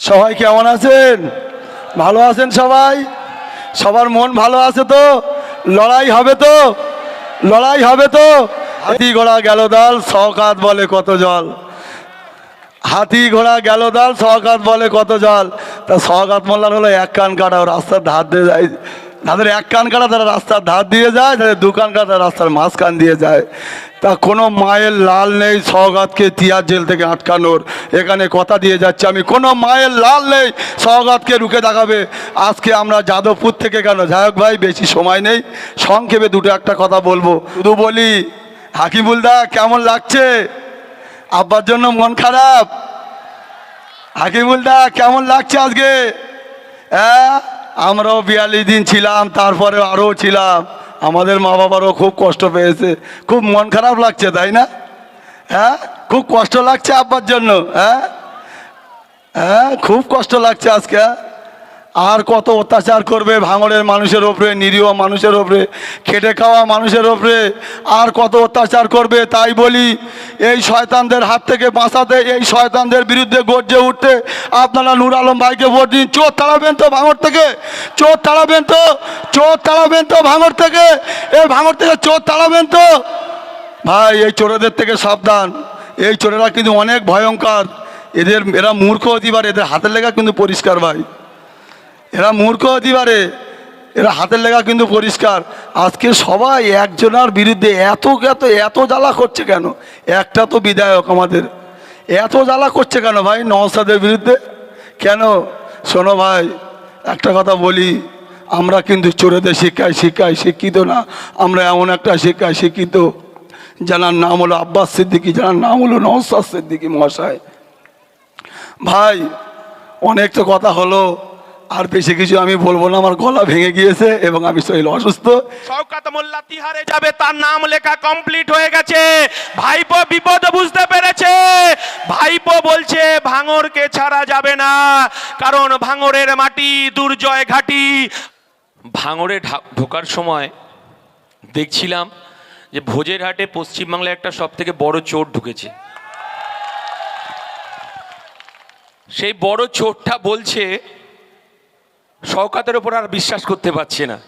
সবাই কেমন আছেন? ভালো আছেন সবাই? সবার মন ভালো আছে তো? লড়াই হবে তো? লড়াই হবে তো? হাতি ঘোড়া গেল দল সকাত বলে কত জল। হাতি ঘোড়া গেল দল সকাত বলে কত জল। তা সকাত মোল্লার হলো এক কান কাটাও রাস্তার ধার দিয়ে যায় তাদের এক কান কাটা তারা রাস্তার ধার দিয়ে যায়, তাদের দু কান কাটা রাস্তার মাঝখান দিয়ে যায়। তা কোনো মায়ের লাল নেই সৌগাতকে তিয়ার জেল থেকে আটকানোর। এখানে কথা দিয়ে যাচ্ছে, আমি কোনো মায়ের লাল নেই সৌগাতকে রুখে দেখাবে। আজকে আমরা যাদবপুর থেকে কেন? যাই ভাই, বেশি সময় নেই। সংক্ষেপে দুটো একটা কথা বলব। শুধু বলি হাকিমুলদা কেমন লাগছে? আব্বার জন্য মন খারাপ? হাকিমুলদা কেমন লাগছে আজকে? হ্যাঁ? আমরাও বিয়াল্লিশ দিন ছিলাম তারপরে আরও ছিলাম। আমাদের মা বাবারও খুব কষ্ট পেয়েছে। খুব মন খারাপ লাগছে, তাই না? হ্যাঁ? খুব কষ্ট লাগছে আব্বার জন্য হ্যাঁ? হ্যাঁ? খুব কষ্ট লাগছে আজকে? আর কত অত্যাচার করবে ভাঙড়ের মানুষের ওপরে, নিরীহ মানুষের ওপরে, খেটে খাওয়া মানুষের ওপরে, আর কত অত্যাচার করবে তাই বলি, এই শয়তানদের হাত থেকে বাঁচাতে, এই শয়তানদের বিরুদ্ধে গর্জে উঠতে আপনারা নূর আলম ভাইকে ভোট দিন। চোর তাড়াবেন তো ভাঙড় থেকে, চোর তাড়াবেন তো, চোর তাড়াবেন তো ভাঙড় থেকে এই ভাঙড় থেকে চোর তাড়াবেন তো। ভাই, এই চোরেদের থেকে সাবধান, এই চোরেরা কিন্তু অনেক ভয়ঙ্কর, এদের, এরা মূর্খ হতে পারে এদের হাতের লেখা কিন্তু পরিষ্কার ভাই। এরা মূর্খ হতে পারে। এরা হাতের লেখা কিন্তু পরিষ্কার। আজকে সবাই একজনের বিরুদ্ধে এত এত এত জ্বালা করছে কেন? একটা তো বিধায়ক আমাদের। এত জ্বালা করছে কেন ভাই নওসাদের বিরুদ্ধে? কেন? শোনো ভাই, একটা কথা বলি। আমরা কিন্তু চোরেদের শিক্ষায় শিক্ষায় শিক্ষিত না। আমরা এমন একটা শিক্ষায় শিক্ষিত। যার নাম হলো আব্বাস সিদ্দিকী, যার নাম হলো নওসাদ সিদ্দিকী মহাশয়। ভাই, অনেক তো কথা হলো। আর বেশি কিছু আমি বলব না, আমার গলা ভেঙে গিয়েছে এবং আমি শরীর অসুস্থ। শওকাত মোল্লা তিহারে যাবে, তার নাম লেখা কমপ্লিট হয়ে গেছে। ভাইপো বিপদ বুঝতে পেরেছে। ভাইপো বলছে, ভাঙরকে ছাড়া যাবে না, কারণ ভাঙরের মাটি, দুর্জয় ঘাটি। ভাঙরে ঢোকার সময় দেখছিলাম যে ভোজের হাটে পশ্চিমবাংলায় একটা সব থেকে বড় চোর ঢুকেছে। সেই বড় চোরটা বলছে শওকাতের ওপর আর বিশ্বাস করতে পারছে না।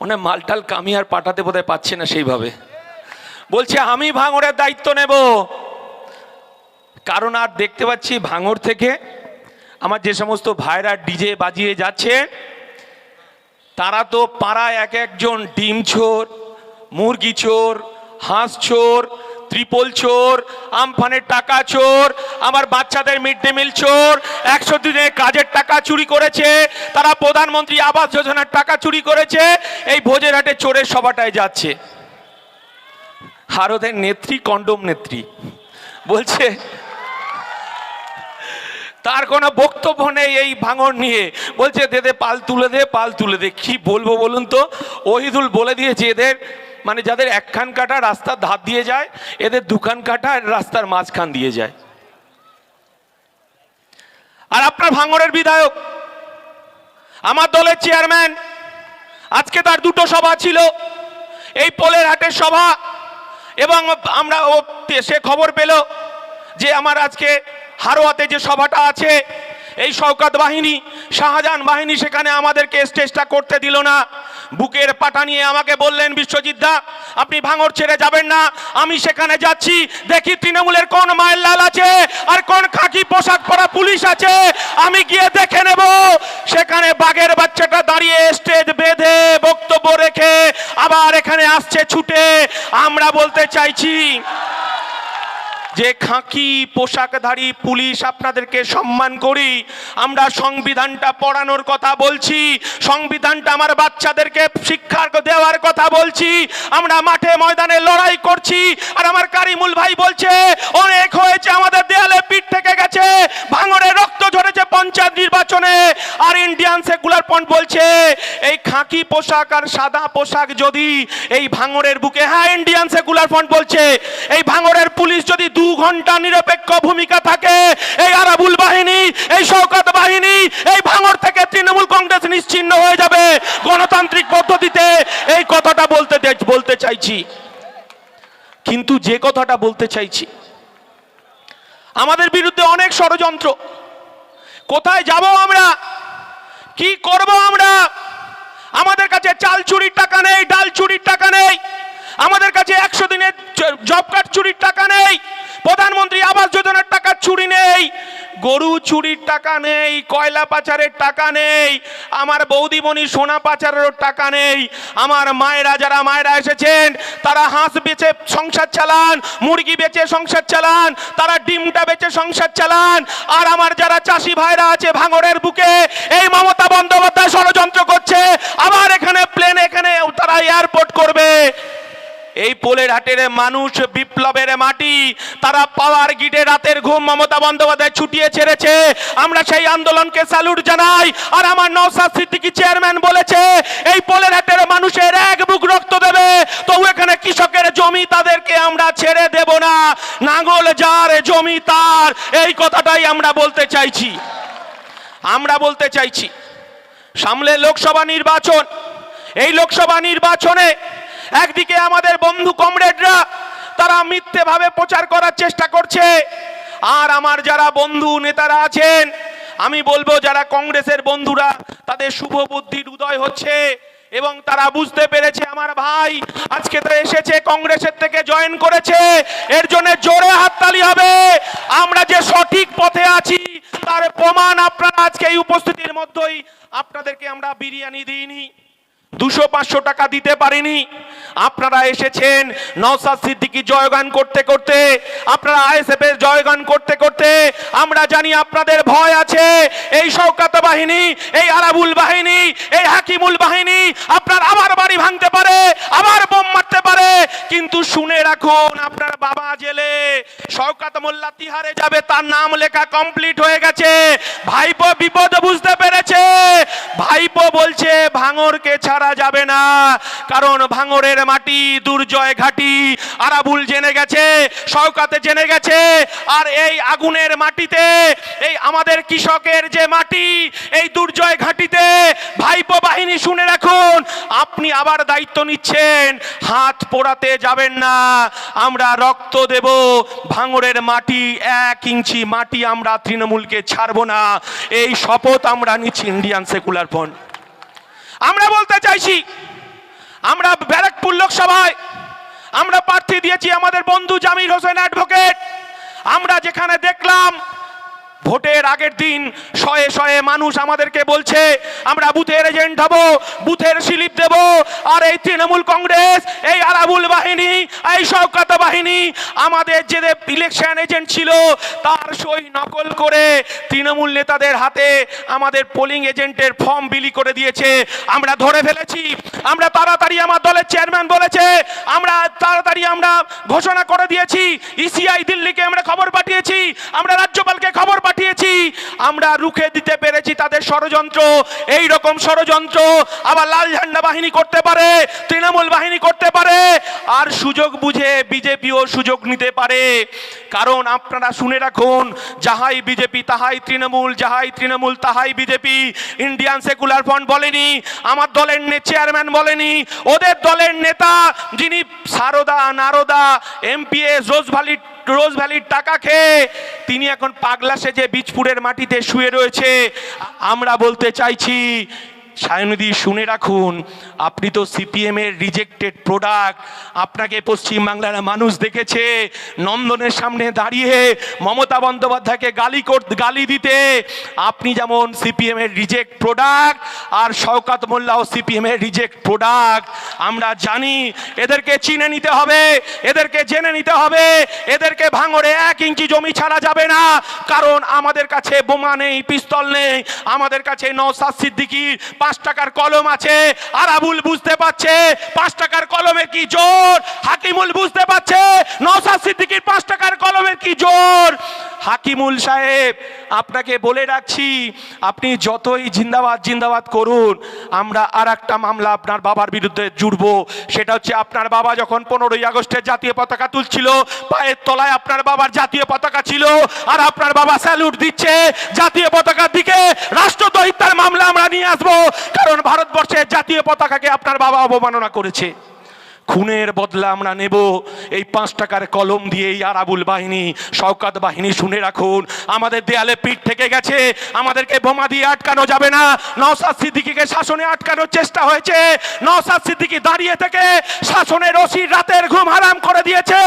মানে মালটাল কামি আর পাঠাতে বোধহয় পাচ্ছে না সেইভাবে। বলছে, আমি ভাঙরের দায়িত্ব নেব। কারণ আর দেখতে পাচ্ছি ভাঙর থেকে আমার যে সমস্ত ভাইরা ডিজে বাজিয়ে যাচ্ছে, তারা তো পাড়ায় এক একজন ডিম চোর, মুরগি চোর, হাঁস চোর ত্রিপল চোর, আমফানের টাকা চোর, আমার বাচ্চাদের মিড ডে মিল চোর, একশো দিনের কাজের টাকা চুরি করেছে, তারা প্রধানমন্ত্রী আবাস যোজনার টাকা চুরি করেছে, এই ভোজের হাটে চোরের সভাটায় যাচ্ছে। হারদের নেত্রী, কন্ডম নেত্রী। বলছে, তার কোনো বক্তব্য নেই এই ভাঙন নিয়ে। বলছে, দে দে, পাল তুলে দে, পাল তুলে দে। কি বলব বলুন তো? ওহিদুল বলে দিয়েছে এদের মানে যাদের একখান কাটা রাস্তার ধার দিয়ে যায়, এদের দুখান কাটা রাস্তার মাঝখান দিয়ে যায়। আর আপনার ভাঙরের বিধায়ক, আমার দলের চেয়ারম্যান, আজকে তার দুটো সভা ছিল, এই পোলের হাটের সভা, এবং আমরা ও সে খবর পেল যে আমার আজকে হারোয়াতে যে সভাটা আছে, এই শওকাত বাহিনী, শাহজাহান বাহিনী সেখানে আমাদেরকে স্টেজটা করতে দিল না। বুকের পাটা নিয়ে আমাকে বললেন, বিশ্বজিৎ দা, আপনি ভাঙর ছেড়ে যাবেন না। আমি সেখানে যাচ্ছি, দেখি তৃণমূলের কোন মায়ের লাল আছে আর কোন খাকি পোশাক পরা পুলিশ আছে। আমি গিয়ে দেখে নেব। সেখানে বাঘের বাচ্চাটা দাঁড়িয়ে স্টেজ বেঁধে বক্তব্য রেখে আবার এখানে আসছে ছুটে। আমরা বলতে চাইছি যে খাঁকি পোশাকধারী পুলিশ আপনাদেরকে সম্মান করি, আমরা সংবিধানটা পড়ানোর কথা বলছি, সংবিধানটা আমার বাচ্চাদেরকে শিক্ষা দেওয়ার কথা বলছি, আমরা মাঠে ময়দানে লড়াই করছি, আর আমার কারিমুল ভাই বলছে, অনেক হয়েছে, আমাদের দেয়ালে পিঠ থেকে গেছে, ভাঙড়ে রক্ত ঝরেছে পঞ্চায়েত নির্বাচনে, আর ইন্ডিয়ান সেকুলার পন্ট বলছে, এই খাঁকি পোশাক আর সাদা পোশাক যদি এই ভাঙড়ের বুকে হ্যাঁ ইন্ডিয়ান সেকুলার ফ্রন্ট বলছে, এই ভাঙড়ের পুলিশ যদি দু ঘণ্টা নিরপেক্ষ ভূমিকা থাকে। এই আরাবুল বাহিনী, এই শওকাত বাহিনী, এই ভাঙর থেকে তৃণমূল কংগ্রেস নিশ্চিন্ন হয়ে যাবে। গণতান্ত্রিক পদ্ধতিতে এই কথাটা বলতে বলতে চাইছি। কিন্তু যে কথাটা বলতে চাইছি, আমাদের বিরুদ্ধে অনেক ষড়যন্ত্র। কোথায় যাব আমরা? কি করব আমরা? আমাদের কাছে চাল চুরির টাকা নেই, ডাল চুরির টাকা নেই। আমাদের কাছে একশো দিনের জব কার্ড চুরির টাকা নেই। প্রধানমন্ত্রী আবাস যোজনার টাকা চুরি নেই, গরু চুরির টাকা নেই, কয়লা পাচারের টাকা নেই, আমার বৌদিমণি সোনা পাচারেরও টাকা নেই, আমার মায়েরা যারা মায়েরা এসেছেন, তারা হাঁস বেচে সংসার চালান, মুরগি বেচে সংসার চালান, তারা ডিমটা বেচে সংসার চালান, আর আমার যারা চাষি ভাইরা আছে ভাঙরের বুকে, এই মমতা বন্দ্যোপাধ্যায় ষড়যন্ত্র করছে, আবার এখানে প্লেন এখানে তারা এয়ারপোর্ট করবে। এই পোলের হাটের মানুষ বিপ্লবের মাটি, তারা পাওয়ার গিটে রাতের ঘুম মমতা বন্দ্যোপাধ্যায় ছুটিয়ে ছেড়েছে। আমরা সেই আন্দোলনকে স্যালুট জানাই, আর আমার নওসাদ সিদ্দিকী চেয়ারম্যান বলেছে, এই পোলের হাটের মানুষের এক বুক রক্ত দেবে, তবু এখানে কৃষকের জমি তাদেরকে আমরা ছেড়ে দেব না। নাঙ্গল যার জমি তার, এই কথাটাই আমরা বলতে চাইছি। আমরা বলতে চাইছি সামলে লোকসভা নির্বাচন, এই লোকসভা নির্বাচনে একদিকে আমাদের বন্ধু কমরেডরা, তারা মিথ্যেভাবে প্রচার করার চেষ্টা করছে। আর আমার যারা বন্ধু নেতারা আছেন, আমি বলব যারা কংগ্রেসের বন্ধুরা, তাদের শুভ বুদ্ধির উদয় হচ্ছে এবং তারা বুঝতে পেরেছে আমার ভাই আজকে তো এসেছে, কংগ্রেসের থেকে জয়েন করেছে। এর জন্য জোরে হাততালি হবে। আমরা যে সঠিক পথে আছি, তার প্রমাণ আপনারা আজকে এই উপস্থিতির মধ্যেই। আপনাদেরকে আমরা বিরিয়ানি দিইনি। দুশো পাঁচশো টাকা দিতে পারিনি। আপনারা এসেছেন নওসাদ সিদ্দিকী জয়গান করতে করতে, আপনারা আইএসএফ এর জয়গান করতে করতে, আমরা জানি আপনাদের ভয় আছে। এই শৌকাত বাহিনী, এই আরাবুল বাহিনী, এই হাকিমুল বাহিনী, আপনার আবার বাড়ি ভাঙতে পারে, আবার বোম মারতে পারে। কিন্তু শুনে রাখুন, আপনার বাবা জেলে শওকাত মোল্লা তিহারে যাবে, তার নাম লেখা কমপ্লিট হয়ে গেছে। ভাইপো বিপদ বুঝতে পেরেছে। ভাইপো বলছে, ভাঙরকে ছাড়া যাবে না। কারণ ভাঙরের মাটি, দুর্জয় ঘাটি। আরাবুল জেনে গেছে, শওকাতে জেনে গেছে, আর এই আগুনের মাটিতে, এই আমাদের কৃষকের যে মাটি, এই দুর্জয় ঘাটিতে, ভাইপো বাহিনী শুনে রাখুন, আপনি আবার দায়িত্ব নিচ্ছেন, হাত পোড়াতে যাবেন না। আমরা রক্ত দেব, ভাঙরের মাটি, এক ইঞ্চি মাটি আমরা তৃণমূলকে ছাড়বো না। এই শপথ আমরা নিচ্ছি ইন্ডিয়ান সেকুলার ফ্রন্ট। আমরা বলতে চাইছি, আমরা ব্যারাকপুর লোকসভায়, আমরা প্রার্থী দিয়েছি আমাদের বন্ধু জামির হোসেন অ্যাডভোকেট। আমরা যেখানে দেখলাম, ভোটের আগের দিন শয়ে শয়ে মানুষ আমাদেরকে বলছে, আমরা বুথের এজেন্ট হব, বুথের স্লিপ দেব, আর এই তৃণমূল কংগ্রেস, এই আরাবুল বাহিনী, এই শওকাত বাহিনী, আমাদের যে ইলেকশন এজেন্ট ছিল তার সই নকল করে তৃণমূল নেতাদের হাতে আমাদের পোলিং এজেন্টের ফর্ম বিলি করে দিয়েছে। আমরা ধরে ফেলেছি। আমরা তাড়াতাড়ি আমার দলের চেয়ারম্যান বলেছে। আমরা তাড়াতাড়ি আমরা ঘোষণা করে দিয়েছি। ইসিআই দিল্লিকে আমরা খবর পাঠিয়েছি। আমরা রাজ্যপালকে খবর পাঠিয়েছি। আমরা রুখে দিতে পেরেছি তাদের ষড়যন্ত্র। এই রকম ষড়যন্ত্র আবার লাল ঝান্ডা বাহিনী করতে পারে, তৃণমূল বাহিনী করতে পারে। আর সুযোগ বুঝে বিজেপিও সুযোগ নিতে পারে। কারণ আপনারা শুনে রাখুন যাহাই বিজেপি, তাহাই তৃণমূল, যাহাই তৃণমূল, তাহাই বিজেপি। ইন্ডিয়ান সেকুলার ফ্রন্ট বলেনি, আমার দলের চেয়ারম্যান বলেনি, ওদের দলের নেতা যিনি Saradha, Narada MPS Rose Valley Rose ভ্যালির টাকা খেয়ে, তিনি এখন পাগলা সেজে বীজপুরের মাটিতে শুয়ে রয়েছে। আমরা বলতে চাইছি সায়নদী শুনে রাখুন, আপনি তো সিপিএম এর রিজেক্টেড প্রোডাক্ট আপনাকে পশ্চিমবাংলার মানুষ দেখেছে, নন্দনের সামনে দাঁড়িয়ে মমতা বন্দ্যোপাধ্যায়কে গালি কর, গালি দিতে, আপনি যেমন সিপিএম এর রিজেক্ট প্রোডাক্ট আর শওকাত মোল্লাও সিপিএম এর রিজেক্ট প্রোডাক্ট আমরা জানি এদেরকে চিনে নিতে হবে, এদেরকে জেনে নিতে হবে, এদেরকে ভাঙড়ে এক ইঞ্চি জমি ছাড়া যাবে না, কারণ আমাদের কাছে বোমা নেই, পিস্তল নেই, আমাদের কাছে নৌসাদ সিদ্দিকির পাঁচ টাকার কলম আছে। আর আবুল বুঝতে পারছে পাঁচ টাকার কলমের কি জোর? হাকিমুল বুঝতে পারছে নৌসাদ সিদ্দিকির পাঁচ টাকার কলমের কি জোর? হাকিমুল সাহেব, আপনাকে বলে রাখছি, আপনি যতই জিন্দাবাদ জিন্দাবাদ করুন, আমরা আর একটা মামলা আপনার বাবার বিরুদ্ধে জুড়ব। সেটা হচ্ছে আপনার বাবা যখন পনেরোই আগস্টের জাতীয় পতাকা তুলছিল, পায়ের তলায় আপনার বাবার জাতীয় পতাকা ছিল, আর আপনার বাবা স্যালুট দিচ্ছে জাতীয় পতাকার দিকে রাষ্ট্রদ্রোহিতার মামলা আমরা নিয়ে আসব। কারণ ভারতবর্ষের জাতীয় পতাকাকে আপনার বাবা অবমাননা করেছে। খুনের বদলা আমরা নেব। এই পাঁচ টাকার কলম দিয়ে এই আরাবুল বাহিনী, শওকাত বাহিনী শুনে রাখুন। আমাদের দেয়ালে পিঠ থেকে গেছে। আমাদেরকে বোমা দিয়ে আটকানো যাবে না। নওসাদ সিদ্দিকিকে শাসনে আটকানোর চেষ্টা হয়েছে। নওসাদ সিদ্দিকি দাঁড়িয়ে থেকে শাসনের ওসির রাতের ঘুম হারাম করে দিয়েছে।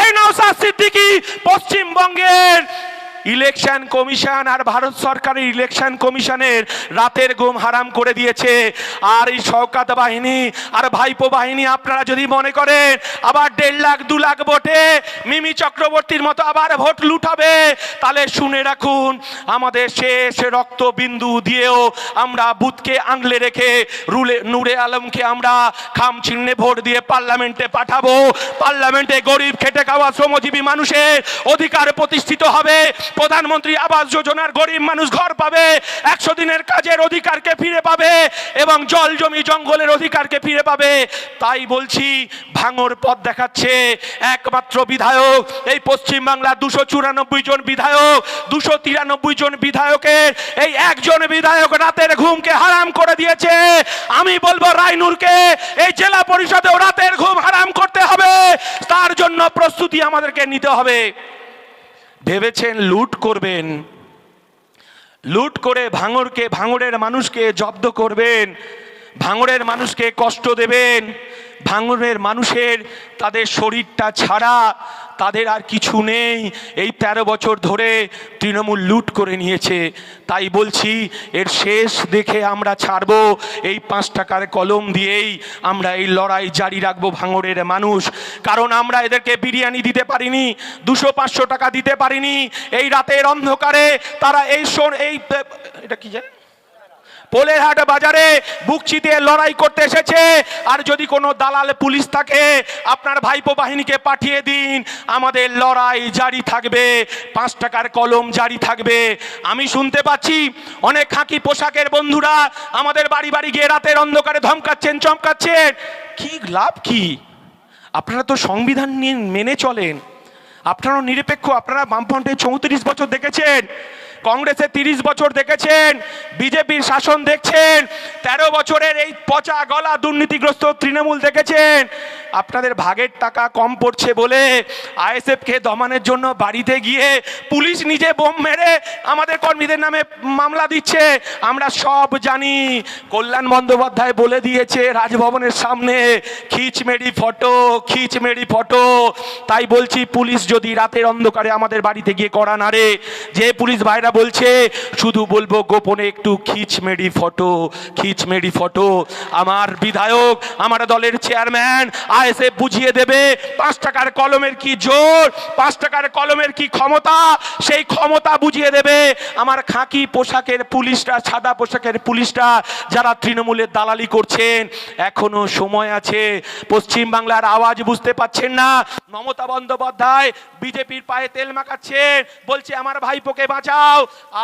এই নওসাদ সিদ্দিকি পশ্চিমবঙ্গের ইলেকশন কমিশন আর ভারত সরকারের ইলেকশন কমিশনের রাতের ঘুম হারাম করে দিয়েছে। আর এই শওকাত বাহিনী আর ভাইপো বাহিনী, আপনারা যদি মনে করেন, আবার দেড় লাখ, দু লাখ ভোটে মিমি চক্রবর্তীর মতো আবার ভোট লুটাবে, তাহলে শুনে রাখুন, আমাদের শেষ রক্ত বিন্দু দিয়েও আমরা বুথকে আংলে রেখে রুলে, নূরে আলমকে আমরা খাম চিহ্নে ভোট দিয়ে পার্লামেন্টে পাঠাবো। পার্লামেন্টে গরিব খেটে খাওয়া শ্রমজীবী মানুষের অধিকার প্রতিষ্ঠিত হবে। প্রধানমন্ত্রী আবাস যোজনার গরিব মানুষ ঘর পাবে, একশো দিনের কাজের অধিকারকে ফিরে পাবে এবং জল জমি জঙ্গলের অধিকারকে ফিরে পাবে। তাই বলছি, ভাঙর পথ দেখাচ্ছে একমাত্র বিধায়ক। এই পশ্চিমবাংলার দুশো চুরানব্বই জন বিধায়ক, দুশো তিরানব্বই জন বিধায়কের এই একজন বিধায়ক রাতের ঘুমকে হারাম করে দিয়েছে। আমি বলব রাইনুরকে এই জেলা পরিষদেও রাতের ঘুম হারাম করতে হবে। তার জন্য প্রস্তুতি আমাদেরকে নিতে হবে। ভেবেছেন লুট করবেন। লুট করে ভাঙরকে ভাঙরের মানুষকে জব্দ করবেন। ভাঙরের মানুষকে কষ্ট দেবেন। ভাঙরের মানুষের, তাদের শরীরটা ছাড়া, তাদের আর কিছু নেই। এই ১৩ বছর ধরে তৃণমূল লুট করে নিয়েছে। তাই বলছি, এর শেষ দেখে আমরা ছাড়বো। এই পাঁচ টাকার কলম দিয়েই আমরা এই লড়াই জারি রাখব ভাঙরের মানুষ। কারণ আমরা এদেরকে বিরিয়ানি দিতে পারিনি, দুশো পাঁচশো টাকা দিতে পারিনি। এই রাতের অন্ধকারে তারা এই এই, এটা কি জানেন পোলেরহাট বাজারে বুক চিতিয়ে লড়াই করতে এসেছে। আর যদি কোনো দালাল পুলিশ থাকে, আপনার ভাইপো বাহিনীকে পাঠিয়ে দিন। আমাদের লড়াই জারি থাকবে, পাঁচ টাকার কলম জারি থাকবে। আমি শুনতে পাচ্ছি অনেক খাঁকি পোশাকের বন্ধুরা আমাদের বাড়ি বাড়ি গিয়ে রাতের অন্ধকারে ধমকাচ্ছেন, চমকাচ্ছেন। কি লাভ কি? আপনারা তো সংবিধান মেনে চলেন। আপনারা নিরপেক্ষ, আপনারা বামফ্রন্টে চৌত্রিশ বছর দেখেছেন। কংগ্রেসে তিরিশ বছর দেখেছেন, বিজেপির শাসন দেখছেন, তেরো বছরের এই পচা গলা দুর্নীতিগ্রস্ত তৃণমূল দেখেছেন। আপনাদের ভাগের টাকা কম পড়ছে বলে আইএসএফকে দমানোর জন্য বাড়িতে গিয়ে পুলিশ নিজে বোম মেরে আমাদের কর্মীদের নামে মামলা দিচ্ছে। আমরা সব জানি, কল্যাণ বন্দ্যোপাধ্যায় বলে দিয়েছে রাজভবনের সামনে খিচমেরি ফটো খিচমেরি ফটো। তাই বলছি, পুলিশ যদি রাতের অন্ধকারে আমাদের বাড়িতে গিয়ে করা নারে যে পুলিশ ভাইরা বলছে, শুধু বলব গোপনে একটু খিচমেরি ফটো খিচমেরি ফটো। আমার বিধায়ক, আমার দলের চেয়ারম্যান, আইএসএফ বুঝিয়ে দেবে, পাঁচ টাকার কলমের কি জোর, পাঁচ টাকার কলমের কি ক্ষমতা? সেই ক্ষমতা বুঝিয়ে দেবে। আমার খাকি পোশাকের পুলিশরা, সাদা পোশাকের পুলিশরা, যারা তৃণমূলের দালালি করছেন, এখনও সময় আছে। পশ্চিম বাংলার আওয়াজ বুঝতে পাচ্ছেন না। মমতা বন্দ্যোপাধ্যায় বিজেপির পায়ে তেল মাখাচ্ছেন, বলছে, আমার ভাইপোকে বাঁচাও।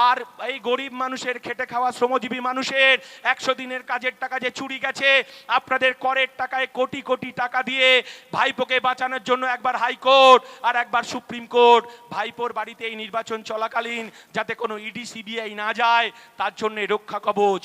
আর এই গরিব মানুষের খেটে খাওয়া শ্রমজীবী মানুষের একশো দিনের কাজের টাকা যে চুরি গেছে, আপনাদের করের টাকায় কোটি কোটি টাকা দিয়ে ভাইপোকে বাঁচানোর জন্য একবার হাইকোর্ট আর একবার সুপ্রিম কোর্ট ভাইপোর বাড়িতে এই নির্বাচন চলাকালীন যাতে কোনো ইডি, সিবিআই না যায়, তার জন্য রক্ষা কবচ।